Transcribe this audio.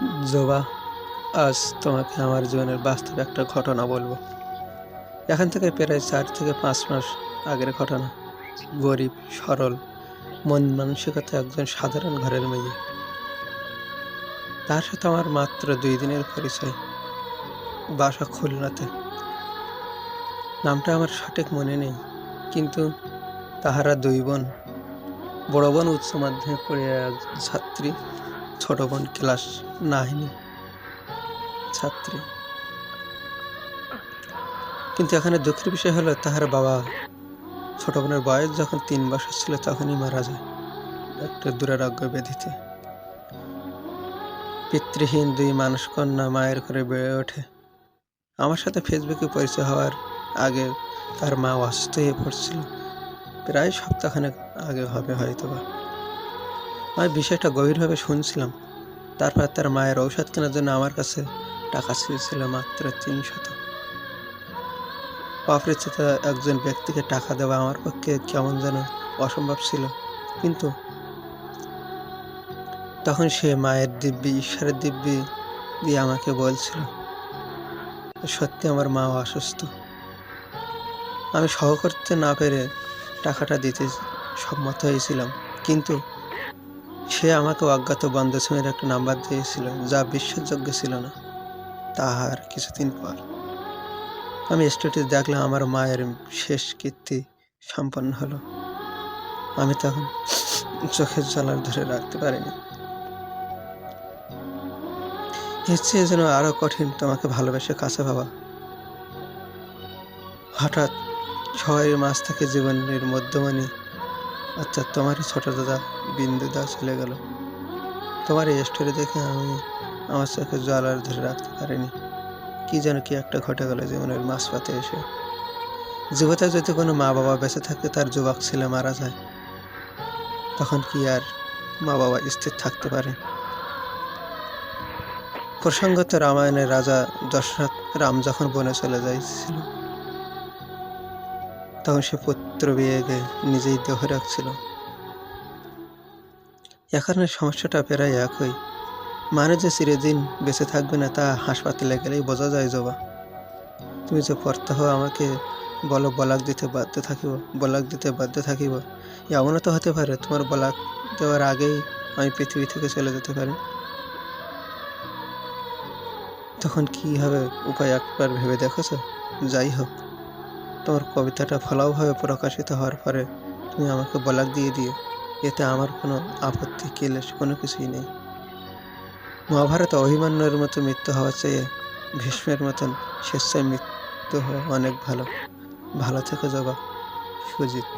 জোবা, আজ তোমাকে আমার জীবনের বাস্তব একটা ঘটনা বলব। এখান থেকে প্রায় চার থেকে পাঁচ মাস আগের ঘটনা। গরিব, সরল, মন মানসিকতা একজন সাধারণ ঘরের মেয়ে। তার সাথে আমার মাত্র দুই দিনের পরিচয়। বাসা খুলনাতে। নামটা আমার সঠিক মনে নেই, কিন্তু তাহারা দুই বোন। বড় বোন উচ্চ মাধ্যমিক পড়ে একজন ছাত্রী। ছোট বোন ক্লাস নাইনে, ছাত্রী। কিন্তু এখানে দুঃখের বিষয় হলো, তাহার বাবা ছোট বোনের বয়স যখন তিন বছর ছিল, তখনই মারা যায় একটা দুরারোগ্য ব্যাধিতে। পিতৃহীন দুই মানুষ কন্যা মায়ের করে বেড়ে ওঠে। আমার সাথে ফেসবুকে পরিচয় হওয়ার আগে তার মা অসুস্থ হয়ে পড়ছিল। প্রায় সপ্তাহখানেক আগে হবে হয়তো বা আমি বিষয়টা গভীরভাবে শুনছিলাম। তারপর তার মায়ের ঔষধ কেনার জন্য আমার কাছে টাকা চেয়েছিল মাত্র তিনশত অপরিচিত একজন ব্যক্তিকে টাকা দেওয়া আমার পক্ষে কেমন যেন অসম্ভব ছিল। কিন্তু তখন সে মায়ের দিব্যি, ঈশ্বরের দিব্যি দিয়ে আমাকে বলছিল, সত্যি আমার মা অসুস্থ। আমি সহ করতে না পেরে টাকাটা দিতে সম্মত হয়েছিলাম। কিন্তু সে আমাকে অজ্ঞাত বন্ধ সিমের একটা নাম্বার দিয়েছিল, যা বিশ্বাসযোগ্য ছিল না। তাহার কিছুদিন পর আমি স্টেটে দেখলাম আমার মায়ের শেষ কীর্তি সম্পন্ন হলো। আমি তখন চোখের জলার ধরে রাখতে পারিনি। চেয়ে যেন আরও কঠিন তোমাকে ভালোবেসে কাছে ভাবা। হঠাৎ শহরের মাছ থেকে জীবনের মধ্যমানি আচ্ছা তোমারই ছোট দাদা বিন্দু দা চলে গেল। তোমার এই স্টোরি দেখে আমি আমার চোখে জল আর ধরে রাখতে পারিনি। কি যেন কি একটা ঘটে গেল জীবনের মাঝপথে এসে। জীবতে যদি কোনো মা বাবা বেঁচে থাকে, তার যুবক ছেলে মারা যায়, তখন কি আর মা বাবা স্থির থাকতে পারে? প্রসঙ্গত রামায়ণের রাজা দশরথ রাম যখন বনে চলে যাইছিল তখন সে পুত্র বিয়েকে নিজেই দেহ রাখছিল। এখানে সমস্যাটা প্রায় একই। মানুষ যে চিরদিন বেঁচে থাকবে না তা হাসপাতালে গেলেই বোঝা যায় জবা। তুমি যে প্রত্যহ আমাকে বলো, বলাক দিতে বাধ্য থাকিব, বলাক দিতে বাধ্য থাকিব। এমনও তো হতে পারে, তোমার বলাক দেওয়ার আগেই আমি পৃথিবী থেকে চলে যেতে পারি। তখন কি হবে, উপায় একবার ভেবে দেখেছ? যাই হোক। তোমার কবিতাটা ভালোভাবে প্রকাশিত হওয়ার পরে তুমি আমাকে বলাক দিয়ে দিও। এতে আমার কোনো আপত্তি কেলেস কোনো কিছুই নেই। মহাভারত অভিমান্যের মতো মৃত্যু হওয়া চেয়ে ভীষ্মের মতন স্বেচ্ছায় মৃত্যু হওয়া অনেক ভালো। ভালো থেকে যাবা সুজিত।